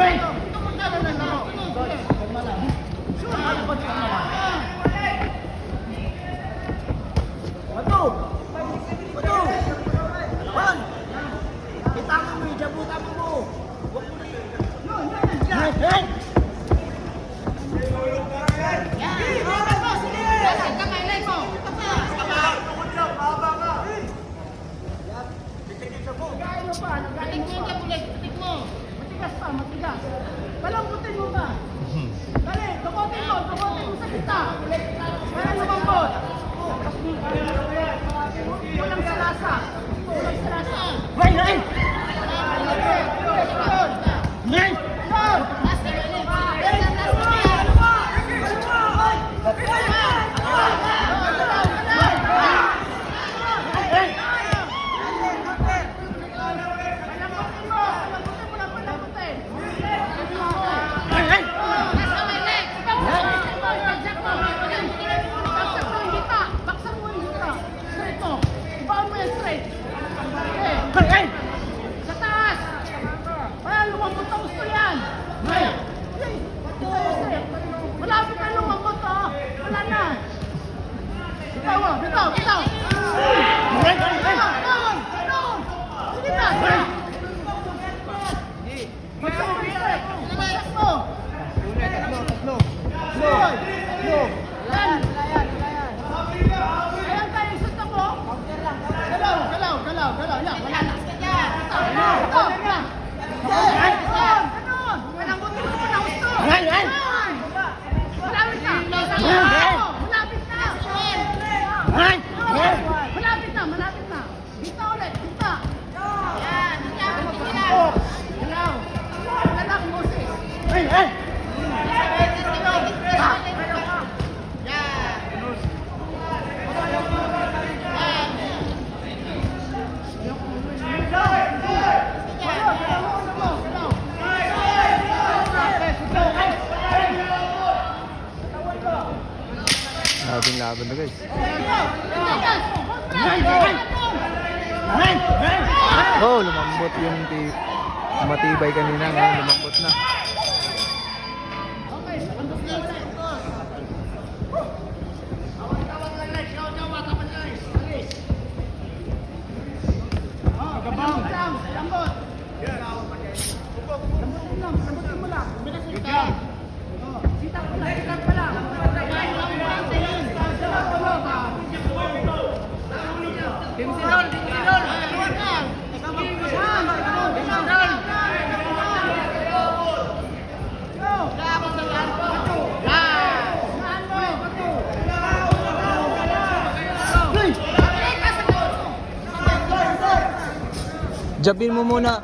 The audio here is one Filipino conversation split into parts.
飞。Palambutin mo ba? Mhm. Dali, tukotin mo, tukotin mo sa kita. Para lumambot. Tapos mo, Oh, lumambot yung ti matibay kanina ngayon lumambot na. Okay, andun Jabin mo muna.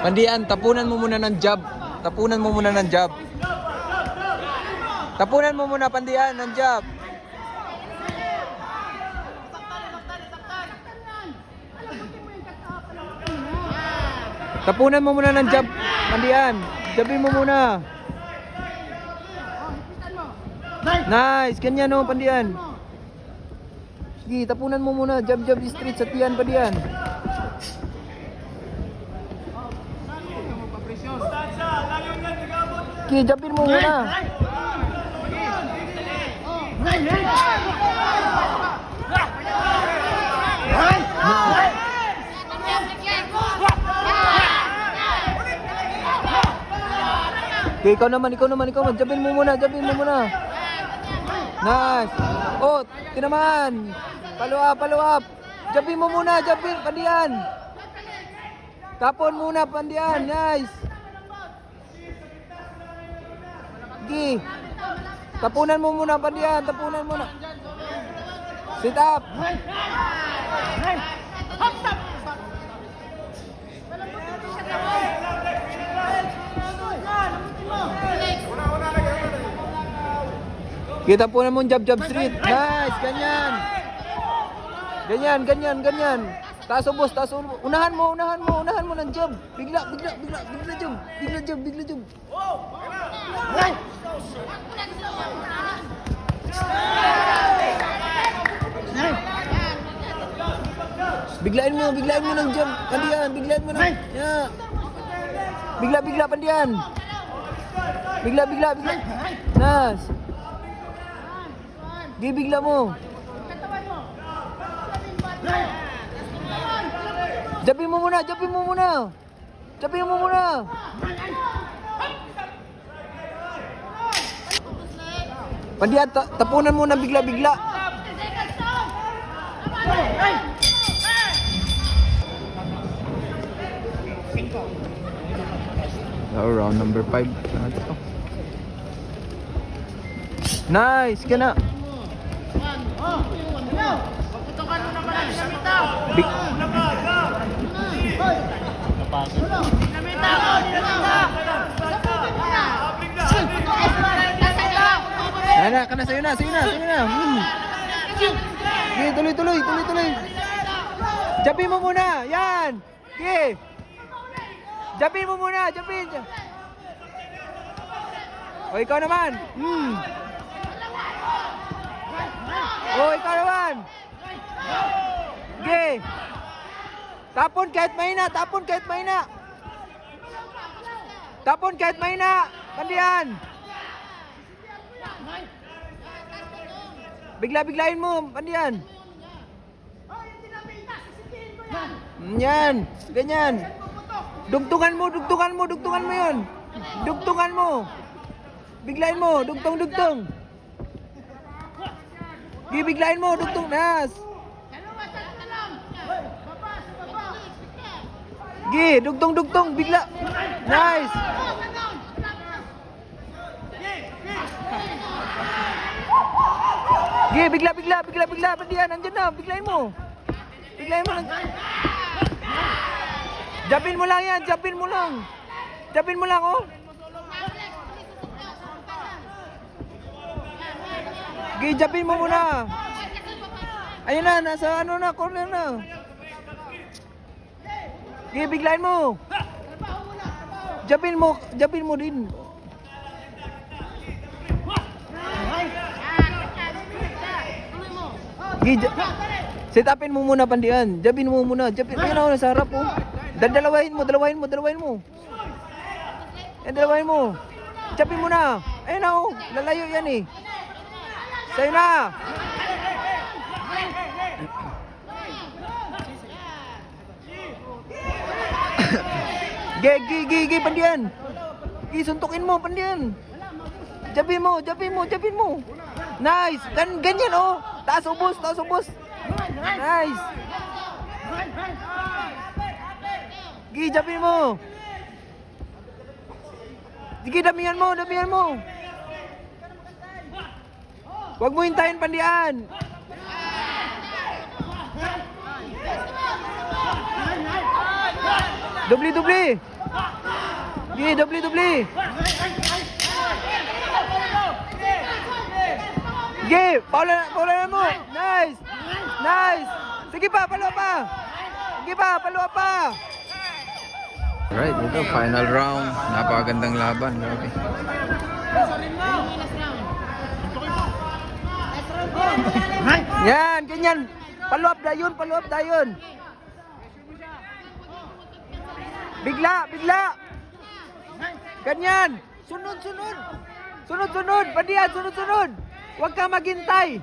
Pandian, tapunan mo muna ng jab. Tapunan mo muna ng jab. Tapunan mo muna pandian ng jab. Tapunan mo muna ng jab. Pandian, jabin mo muna. Nice, ganyan oh, pandian. Sige, tapunan mo muna. Jab, jab, straight sa tiyan pa diyan. Sige, jabin mo muna. Okay, ikaw naman, ikaw naman, ikaw naman. Jabin mo muna, jabin mo muna. Nice. Oh, tinaman. Follow up, follow up. Jabin mo muna, jabin. Pandian. Tapon muna, pandian. Nice. Sige. Tapunan mo muna, pandian. Tapunan muna. Sit up. Kita po mo jab jab street. Nice, ganyan. Ganyan, ganyan, ganyan. Taas ubos, taas ubos. Unahan mo, unahan mo, unahan mo ng jab. Bigla, bigla, bigla, bigla jab. Bigla jab, bigla jab. Biglain mo, biglain mo ng jab. Pandian, biglain mo ng... Yeah. Bigla, bigla, pandian. Bigla, bigla, bigla. Nice. Di bigla mo. Jabi mo muna, jabi mo muna. Jabi mo muna. Pandian, ta- tapunan mo na bigla-bigla. Oh, round number 5. Nice, ka na. Big, Yan na, ka na, sa'yo na, sa'yo na, sa'yo na. Hmm. Tuloy, tuloy, tuloy, tuloy. Jabi mo muna, yan. Sige. Jabi mo muna, jabi. O, ikaw naman. Hmm. O, ikaw naman. Sige. Tapon kahit mahina, tapon kahit mahina. Tapon kahit mahina. Pandiyan. Bigla-biglain mo, pandiyan. Mm, Yan, ganyan. Dugtungan mo, dugtungan mo, dugtungan mo yun. Dugtungan mo. Biglain mo, dugtong, dugtong. Bibiglain mo, dugtong, nas. Gi, dugtong, dugtong, bigla. Nice. Gi, bigla, bigla, bigla, bigla. Pandiyan, nandyan na, biglain mo. Biglain mo lang. Japin mo lang yan, japin mo lang. Japin mo lang, oh. Gi, japin mo muna. Ayun na, nasa ano na, corner na. Gi, biglain mo. Japin mo, japin mo din. Gi, Gi, ja- Set upin mo muna pandian. Jabin mo muna. Jabin. Ayun ako, nasa harap oh. Dadalawahin mo, dalawahin mo, dalawahin mo. Eh, dalawahin mo. Jabin mo na. Ayun na oh. Lalayo yan eh. Sa'yo na. Ge, gi, gi, gi, pandian. Gi, suntukin mo, pandian. Jabin mo, jabin mo, jabin mo. Nice. Gan ganyan oh. Taas ubos, taas ubos. Nice. Gi, jabin mo. Sige, damihan mo, damihan mo. Huwag mo hintayin pandian. Dubli, dubli. Gi, dubli, dubli. Sige, paula, paula na mo. Nice. Nice. Sige pa, paluwa pa. Sige pa, paluwa pa. Right, ito final round. Napakagandang laban, grabe. Yan, ganyan. Paluap dayon, paluap dayon. Bigla, bigla. Ganyan. Sunod, sunod. Sunod, sunod. Pandiyan, sunod, sunod. Huwag ka maghintay.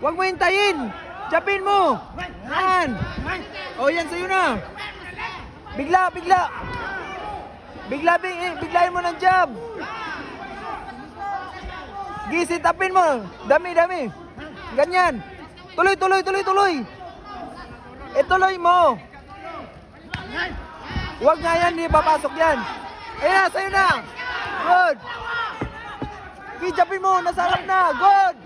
Huwag mo hintayin. Japin mo. Yan. O, yan sa'yo na. Bigla, bigla. Bigla, big, eh, biglayin mo ng jab. Gisit upin mo. Dami, dami. Ganyan. Tuloy, tuloy, tuloy, tuloy. Ituloy mo. Huwag nga yan, hindi papasok yan. Ayun na, sa'yo na. Good. Kijapin mo, nasa harap na. Good.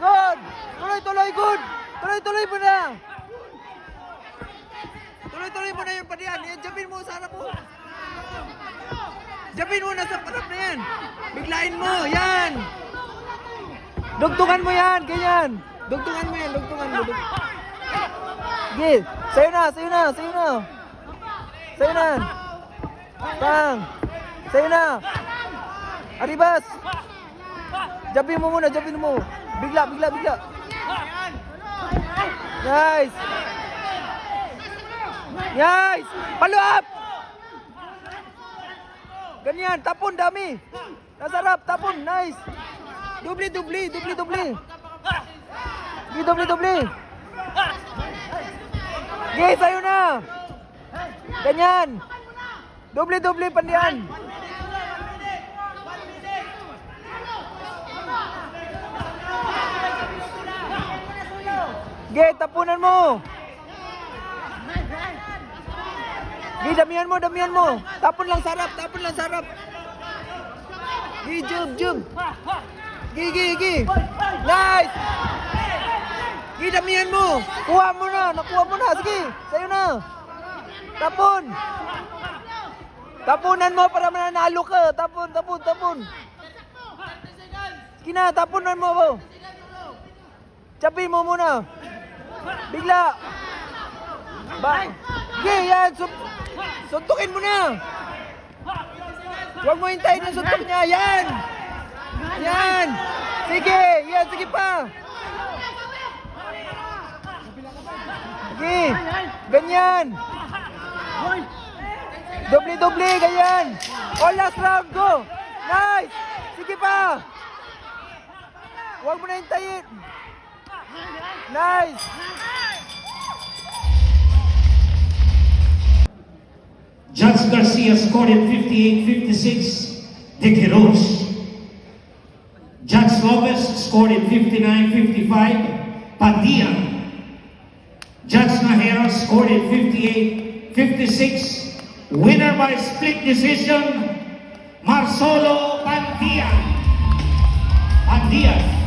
Good. Tuloy, tuloy, good. Tuloy, tuloy mo na. Tuloy, tuloy mo na yung padiyan. Yan, japin mo sa harap mo. Japin mo, nasa harap na yan. Biglain mo, yan. Dugtungan mo yan, ganyan. Dugtungan mo yan, dugtungan mo. Dug... Sige, sa'yo na, sa'yo na, sa'yo na. Sa'yo na. Pang. Sa'yo na. Aribas. Jabi mo muna, jabi mo. Bigla, bigla, bigla. Nice. Nice. Follow up. Ganyan, tapon, dami. Nasarap, tapon, nice. Dubli, dubli, dubli, dubli. Di, dubli, dubli. Okay, sa'yo na. Ganyan. Dubli, dubli, pandiyan. Okay, tapunan mo. Gi, damihan mo, damihan mo. Tapon lang sarap, tapon lang sarap. Gi, jub, jub. Gi, gi, gi. Nice! Gi, damihan mo. Kuha mo na, nakuha mo na. Sige, sa'yo na. Tapon. Tapunan mo para mananalo ka. Tapon, tapon, tapon. Sige na, tapunan mo ako. Chapi mo muna. Bigla. Ba? Sige, yan. Sun- suntukin mo na. Huwag mo hintayin yung suntok niya. Yan. Yan. Sige. Yan, sige pa. Sige. Ganyan. Doble-doble, ganyan. All last round, go. Nice. Sige pa. Huwag mo na hintayin. Nice. Judge Garcia scored in 58-56, De Quiroz. Scored in 59-55, Padilla. Judge Nahera scored in 58-56, winner by split decision, Marsolo Padilla. Padilla.